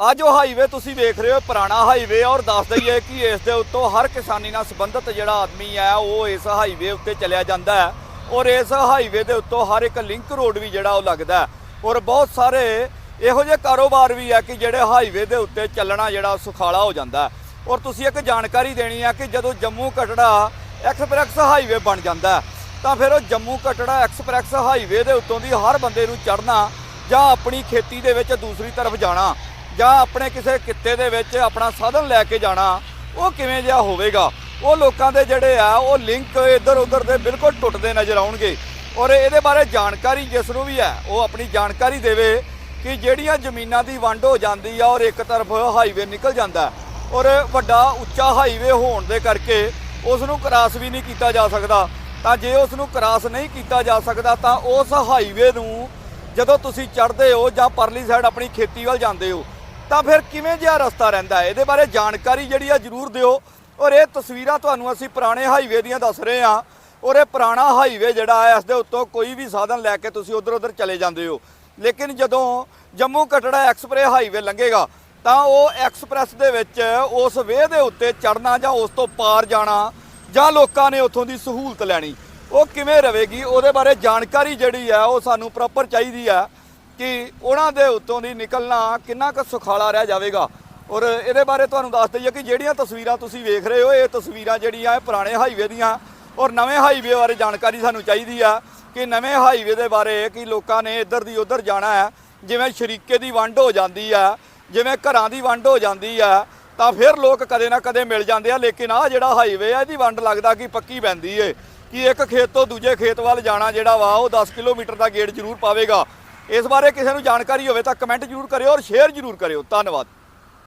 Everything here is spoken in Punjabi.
ਆ ਜੋ ਹਾਈਵੇ ਤੁਸੀਂ ਵੇਖ ਰਹੇ ਹੋ ਪੁਰਾਣਾ ਹਾਈਵੇ ਔਰ ਦੱਸ ਦਈਏ ਕਿ ਇਸ ਦੇ ਉੱਤੋਂ ਹਰ ਕਿਸਾਨੀ ਨਾਲ ਸੰਬੰਧਿਤ ਜਿਹੜਾ ਆਦਮੀ ਹੈ, ਉਹ ਇਸ ਹਾਈਵੇ ਉੱਤੇ ਚੱਲਿਆ ਜਾਂਦਾ ਹੈ ਔਰ ਇਸ ਹਾਈਵੇ ਦੇ ਉੱਤੋਂ ਹਰ ਇੱਕ ਲਿੰਕ ਰੋਡ ਵੀ ਜਿਹੜਾ ਉਹ ਲੱਗਦਾ ਔਰ ਬਹੁਤ ਸਾਰੇ ਇਹੋ ਜਿਹੇ ਕਾਰੋਬਾਰ ਵੀ ਹੈ ਕਿ ਜਿਹੜੇ ਹਾਈਵੇ ਦੇ ਉੱਤੇ ਚੱਲਣਾ ਜਿਹੜਾ ਸੁਖਾਲਾ ਹੋ ਜਾਂਦਾ ਔਰ ਤੁਸੀਂ ਇੱਕ ਜਾਣਕਾਰੀ ਦੇਣੀ ਹੈ ਕਿ ਜਦੋਂ ਜੰਮੂ ਕਟੜਾ ਐਕਸਪ੍ਰੈਸ ਹਾਈਵੇ ਬਣ ਜਾਂਦਾ ਤਾਂ ਫਿਰ ਉਹ ਜੰਮੂ ਕਟੜਾ ਐਕਸਪ੍ਰੈਸ ਹਾਈਵੇ ਦੇ ਉੱਤੋਂ ਦੀ ਹਰ ਬੰਦੇ ਨੂੰ ਚੜ੍ਹਨਾ ਜਾਂ ਆਪਣੀ ਖੇਤੀ ਦੇ ਵਿੱਚ ਦੂਸਰੀ ਤਰਫ ਜਾਣਾ ਜਾਂ ਆਪਣੇ ਕਿਸੇ ਕਿੱਤੇ ਦੇ ਵਿੱਚ ਆਪਣਾ ਸਾਧਨ ਲੈ ਕੇ ਜਾਣਾ, ਉਹ ਕਿਵੇਂ ਜਿਹਾ ਹੋਵੇਗਾ? ਉਹ ਲੋਕਾਂ ਦੇ ਜਿਹੜੇ ਆ, ਉਹ ਲਿੰਕ ਇੱਧਰ ਉੱਧਰ ਦੇ ਬਿਲਕੁਲ ਟੁੱਟਦੇ ਨਜ਼ਰ ਆਉਣਗੇ। ਔਰ ਇਹਦੇ ਬਾਰੇ ਜਾਣਕਾਰੀ ਜਿਸ ਨੂੰ ਵੀ ਹੈ, ਉਹ ਆਪਣੀ ਜਾਣਕਾਰੀ ਦੇਵੇ ਕਿ ਜਿਹੜੀਆਂ ਜ਼ਮੀਨਾਂ ਦੀ ਵੰਡ ਹੋ ਜਾਂਦੀ ਆ ਔਰ ਇੱਕ ਤਰਫ ਹਾਈਵੇ ਨਿਕਲ ਜਾਂਦਾ ਔਰ ਵੱਡਾ ਉੱਚਾ ਹਾਈਵੇ ਹੋਣ ਦੇ ਕਰਕੇ ਉਸ ਨੂੰ ਕ੍ਰਾਸ ਵੀ ਨਹੀਂ ਕੀਤਾ ਜਾ ਸਕਦਾ। ਤਾਂ ਜੇ ਉਸ ਨੂੰ ਕ੍ਰਾਸ ਨਹੀਂ ਕੀਤਾ ਜਾ ਸਕਦਾ, ਤਾਂ ਉਸ ਹਾਈਵੇ ਨੂੰ ਜਦੋਂ ਤੁਸੀਂ ਚੜ੍ਹਦੇ ਹੋ ਜਾਂ ਪਰਲੀ ਸਾਈਡ ਆਪਣੀ ਖੇਤੀ ਵੱਲ ਜਾਂਦੇ ਹੋ ਤਾਂ ਫਿਰ ਕਿਵੇਂ ਜਿਹਾ ਰਸਤਾ ਰਹਿੰਦਾ ਹੈ? ਇਹਦੇ ਬਾਰੇ ਜਾਣਕਾਰੀ ਜਿਹੜੀ ਆ ਜਰੂਰ ਦਿਓ। ਔਰ ਇਹ ਤਸਵੀਰਾਂ ਤੁਹਾਨੂੰ ਅਸੀਂ ਪੁਰਾਣੇ ਹਾਈਵੇ ਦੀਆਂ ਦੱਸ ਰਹੇ ਹਾਂ। ਔਰ ਇਹ ਪੁਰਾਣਾ ਹਾਈਵੇ ਜਿਹੜਾ ਹੈ, ਇਸ ਦੇ ਉੱਤੋਂ ਕੋਈ ਵੀ ਸਾਧਨ ਲੈ ਕੇ ਤੁਸੀਂ ਉਧਰ ਉਧਰ ਚਲੇ ਜਾਂਦੇ ਹੋ। ਲੇਕਿਨ ਜਦੋਂ ਜੰਮੂ ਕਟੜਾ ਐਕਸਪ੍ਰੈਸ ਹਾਈਵੇ ਲੰਘੇਗਾ, ਤਾਂ ਉਹ ਐਕਸਪ੍ਰੈਸ ਦੇ ਵਿੱਚ ਉਸ ਵੇਹ ਦੇ ਉੱਤੇ ਚੜਨਾ ਜਾਂ ਉਸ ਤੋਂ ਪਾਰ ਜਾਣਾ ਜਾਂ ਲੋਕਾਂ ਨੇ ਉੱਥੋਂ ਦੀ ਸਹੂਲਤ ਲੈਣੀ, ਉਹ ਕਿਵੇਂ ਰਵੇਗੀ ਉਹਦੇ ਬਾਰੇ ਜਾਣਕਾਰੀ ਜਿਹੜੀ ਹੈ, ਉਹ ਸਾਨੂੰ ਪ੍ਰੋਪਰ ਚਾਹੀਦੀ ਹੈ। ਕਿ ਉਹਨਾਂ ਦੇ ਉੱਤੋਂ ਦੀ ਨਿਕਲਣਾ ਕਿੰਨਾ ਕੁ ਸੁਖਾਲਾ ਰਹਿ ਜਾਵੇਗਾ। ਔਰ ਇਹਦੇ ਬਾਰੇ ਤੁਹਾਨੂੰ ਦੱਸ ਦਈਏ ਕਿ ਜਿਹੜੀਆਂ ਤਸਵੀਰਾਂ ਤੁਸੀਂ ਵੇਖ ਰਹੇ ਹੋ, ਇਹ ਤਸਵੀਰਾਂ ਜਿਹੜੀਆਂ ਇਹ ਪੁਰਾਣੇ ਹਾਈਵੇ ਦੀਆਂ ਔਰ ਨਵੇਂ ਹਾਈਵੇ ਬਾਰੇ ਜਾਣਕਾਰੀ ਸਾਨੂੰ ਚਾਹੀਦੀ ਆ ਕਿ ਨਵੇਂ ਹਾਈਵੇ ਦੇ ਬਾਰੇ ਕਿ ਲੋਕਾਂ ਨੇ ਇੱਧਰ ਦੀ ਉੱਧਰ ਜਾਣਾ ਹੈ। ਜਿਵੇਂ ਸ਼ਰੀਕੇ ਦੀ ਵੰਡ ਹੋ ਜਾਂਦੀ ਆ, ਜਿਵੇਂ ਘਰਾਂ ਦੀ ਵੰਡ ਹੋ ਜਾਂਦੀ ਆ, ਤਾਂ ਫਿਰ ਲੋਕ ਕਦੇ ਨਾ ਕਦੇ ਮਿਲ ਜਾਂਦੇ ਆ, ਲੇਕਿਨ ਆ ਜਿਹੜਾ ਹਾਈਵੇ ਆ, ਇਹਦੀ ਵੰਡ ਲੱਗਦਾ ਕਿ ਪੱਕੀ ਪੈਂਦੀ ਏ। ਕਿ ਇੱਕ ਖੇਤ ਤੋਂ ਦੂਜੇ ਖੇਤ ਵੱਲ ਜਾਣਾ ਜਿਹੜਾ ਵਾ, ਉਹ 10 ਕਿਲੋਮੀਟਰ ਦਾ ਗੇੜ ਜ਼ਰੂਰ ਪਾਵੇਗਾ। ਇਸ ਬਾਰੇ ਕਿਸੇ ਨੂੰ ਜਾਣਕਾਰੀ ਹੋਵੇ ਤਾਂ ਕਮੈਂਟ ਜ਼ਰੂਰ ਕਰਿਓ ਔਰ ਸ਼ੇਅਰ ਜ਼ਰੂਰ ਕਰਿਓ। ਧੰਨਵਾਦ।